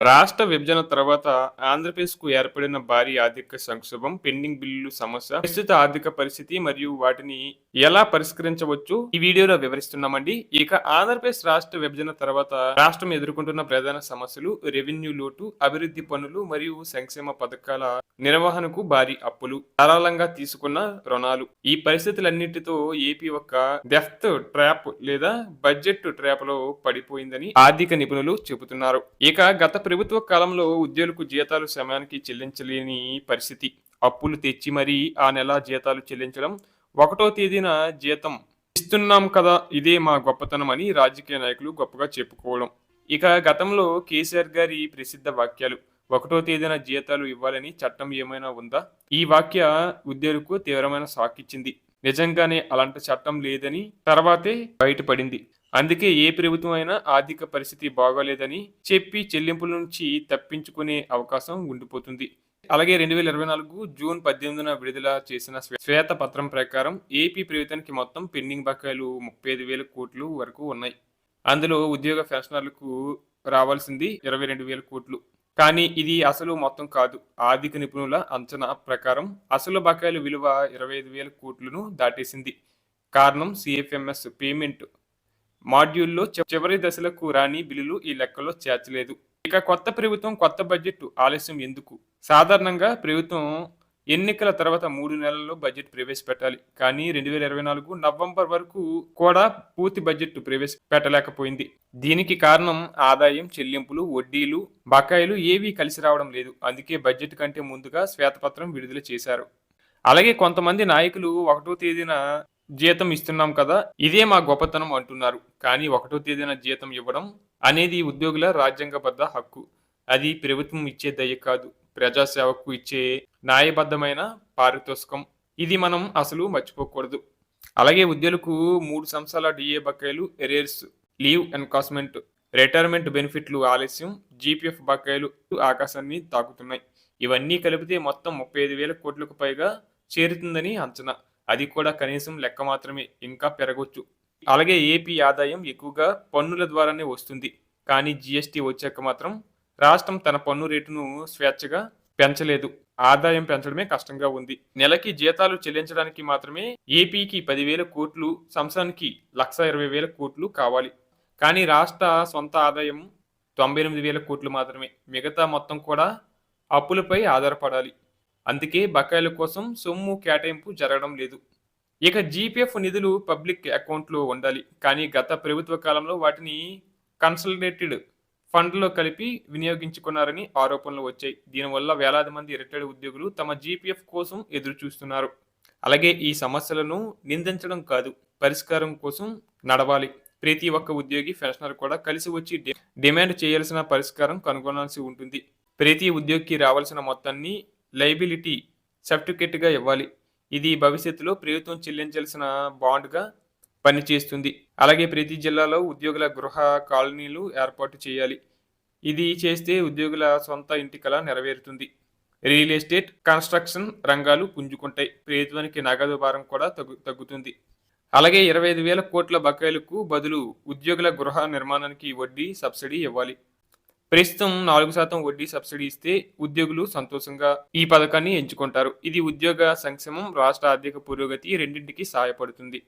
రాష్ట్ర విభజన తర్వాత ఆంధ్రప్రదేశ్కు ఏర్పడిన భారీ ఆర్థిక సంక్షోభం పెండింగ్ బిల్లులు సమస్య ప్రస్తుత ఆర్థిక పరిస్థితి మరియు వాటిని ఎలా పరిష్కరించవచ్చు ఈ వీడియోలో వివరిస్తున్నామండి. ఇక ఆంధ్రప్రదేశ్ రాష్ట్ర విభజన తర్వాత రాష్ట్రం ఎదుర్కొంటున్న ప్రధాన సమస్యలు రెవెన్యూ లోటు అభివృద్ధి పనులు మరియు సంక్షేమ పథకాల నిర్వహణకు భారీ అప్పులు ధారాళంగా తీసుకున్న రుణాలు. ఈ పరిస్థితులన్నిటితో ఏపీ ఒక డెఫ్త్ ట్రాప్ లేదా బడ్జెట్ ట్రాప్లో పడిపోయిందని ఆర్థిక నిపుణులు చెబుతున్నారు. ఇక గత ప్రభుత్వ కాలంలో ఉద్యోగులకు జీతాలు సమయానికి చెల్లించలేని పరిస్థితి. అప్పులు తెచ్చి మరీ ఆ నెల జీతాలు చెల్లించడం ఒకటో తేదీన జీతం ఇస్తున్నాం కదా ఇదే మా గొప్పతనం అని రాజకీయ నాయకులు గొప్పగా చెప్పుకోవడం. ఇక గతంలో కేసీఆర్ గారి ప్రసిద్ధ వాక్యాలు ఒకటో తేదీన జీతాలు ఇవ్వాలని చట్టం ఏమైనా ఉందా? ఈ వాక్య ఉద్యోగులకు తీవ్రమైన షాక్ ఇచ్చింది. నిజంగానే అలాంటి చట్టం లేదని తర్వాతే బయటపడింది. అందుకే ఏ ప్రభుత్వం అయినా ఆర్థిక పరిస్థితి బాగోలేదని చెప్పి చెల్లింపుల నుంచి తప్పించుకునే అవకాశం ఉండిపోతుంది. అలాగే రెండు వేల ఇరవై నాలుగు జూన్ పద్దెనిమిదిన విడుదల చేసిన శ్వేత పత్రం ప్రకారం ఏపీ ప్రభుత్వానికి మొత్తం పెండింగ్ బకాయిలు ముప్పై ఐదు వేల కోట్లు వరకు ఉన్నాయి. అందులో ఉద్యోగ పెన్షనర్లకు రావాల్సింది ఇరవై రెండు వేల కోట్లు. కానీ ఇది అసలు మొత్తం కాదు. ఆర్థిక నిపుణుల అంచనా ప్రకారం అసలు బకాయిల విలువ ఇరవై ఐదు వేల కోట్లను దాటేసింది. కారణం సిఎఫ్ఎంఎస్ పేమెంట్. మాడ్యూల్లో చివరి దశలకు రాని బిల్లులు ఈ లెక్కలో చేర్చలేదు. ఇక కొత్త ప్రభుత్వం కొత్త బడ్జెట్ ఆలస్యం ఎందుకు? సాధారణంగా ప్రభుత్వం ఎన్నికల తర్వాత మూడు నెలల్లో బడ్జెట్ ప్రవేశపెట్టాలి. కానీ రెండు వేల ఇరవై నాలుగు నవంబర్ వరకు కూడా పూర్తి బడ్జెట్ ప్రవేశపెట్టలేకపోయింది. దీనికి కారణం ఆదాయం చెల్లింపులు వడ్డీలు బకాయిలు ఏవీ కలిసి రావడం లేదు. అందుకే బడ్జెట్ కంటే ముందుగా శ్వేతపత్రం విడుదల చేశారు. అలాగే కొంతమంది నాయకులు ఒకటో తేదీన జీతం ఇస్తున్నాం కదా ఇదే మా గొప్పతనం అంటున్నారు. కానీ ఒకటో తేదీన జీతం ఇవ్వడం అనేది ఉద్యోగుల రాజ్యాంగబద్ధ హక్కు. అది ప్రభుత్వం ఇచ్చే దయ కాదు. ప్రజాసేవకు ఇచ్చే న్యాయబద్ధమైన పారితోషికం. ఇది మనం అసలు మర్చిపోకూడదు. అలాగే ఉద్యోగులకు మూడు సంవత్సరాల డిఏ బకాయిలు ఎరేర్స్ లీవ్ ఎన్కాస్మెంట్ రిటైర్మెంట్ బెనిఫిట్లు ఆలస్యం జీపీఎఫ్ బకాయిలు ఆకాశాన్ని తాకుతున్నాయి. ఇవన్నీ కలిపితే మొత్తం ముప్పై ఐదు వేల కోట్లకు పైగా చేరుతుందని అంచనా. అది కూడా కనీసం లెక్క మాత్రమే ఇంకా పెరగొచ్చు. అలాగే ఏపీ ఆదాయం ఎక్కువగా పన్నుల ద్వారానే వస్తుంది. కానీ జీఎస్టీ వచ్చాక మాత్రం రాష్ట్రం తన పన్ను రేటును స్వేచ్ఛగా పెంచలేదు. ఆదాయం పెంచడమే కష్టంగా ఉంది. నెలకి జీతాలు చెల్లించడానికి మాత్రమే ఏపీకి పదివేల కోట్లు సంవత్సరానికి లక్ష ఇరవై వేల కోట్లు కావాలి. కానీ రాష్ట్ర సొంత ఆదాయం తొంభై ఎనిమిది వేల కోట్లు మాత్రమే. మిగతా మొత్తం కూడా అప్పులపై ఆధారపడాలి. అందుకే బకాయిల కోసం సొమ్ము కేటాయింపు జరగడం లేదు. ఇక జీపీఎఫ్ నిధులు పబ్లిక్ అకౌంట్లో ఉండాలి. కానీ గత ప్రభుత్వ కాలంలో వాటిని కన్సల్టేటెడ్ ఫండ్లో కలిపి వినియోగించుకున్నారని ఆరోపణలు వచ్చాయి. దీనివల్ల వేలాది మంది రిటైర్డ్ ఉద్యోగులు తమ జీపీఎఫ్ కోసం ఎదురు చూస్తున్నారు అలాగే ఈ సమస్యలను నిందించడం కాదు పరిష్కారం కోసం నడవాలి. ప్రతి ఒక్క ఉద్యోగి పెన్షనర్ కూడా కలిసి వచ్చి డిమాండ్ చేయాల్సిన పరిష్కారం కనుగొనాల్సి ఉంటుంది. ప్రతి ఉద్యోగికి రావాల్సిన మొత్తాన్ని లైబిలిటీ సర్టిఫికెట్గా ఇవ్వాలి. ఇది భవిష్యత్తులో ప్రభుత్వం చెల్లించాల్సిన బాండ్గా పనిచేస్తుంది. అలాగే ప్రతి జిల్లాలో ఉద్యోగుల గృహ కాలనీలు ఏర్పాటు చేయాలి. ఇది చేస్తే ఉద్యోగుల సొంత ఇంటి కళ నెరవేరుతుంది. రియల్ ఎస్టేట్ కన్స్ట్రక్షన్ రంగాలు పుంజుకుంటాయి. ప్రభుత్వానికి నగదు భారం కూడా తగ్గు తగ్గుతుంది. అలాగే ఇరవై ఐదు వేల కోట్ల బకాయిలకు బదులు ఉద్యోగుల గృహ నిర్మాణానికి వడ్డీ సబ్సిడీ ఇవ్వాలి. ప్రస్తుతం నాలుగు శాతం వడ్డీ సబ్సిడీ ఇస్తే ఉద్యోగులు సంతోషంగా ఈ పథకాన్ని ఎంచుకుంటారు. ఇది ఉద్యోగ సంక్షేమం రాష్ట్ర ఆర్థిక పురోగతి రెండింటికి సహాయపడుతుంది.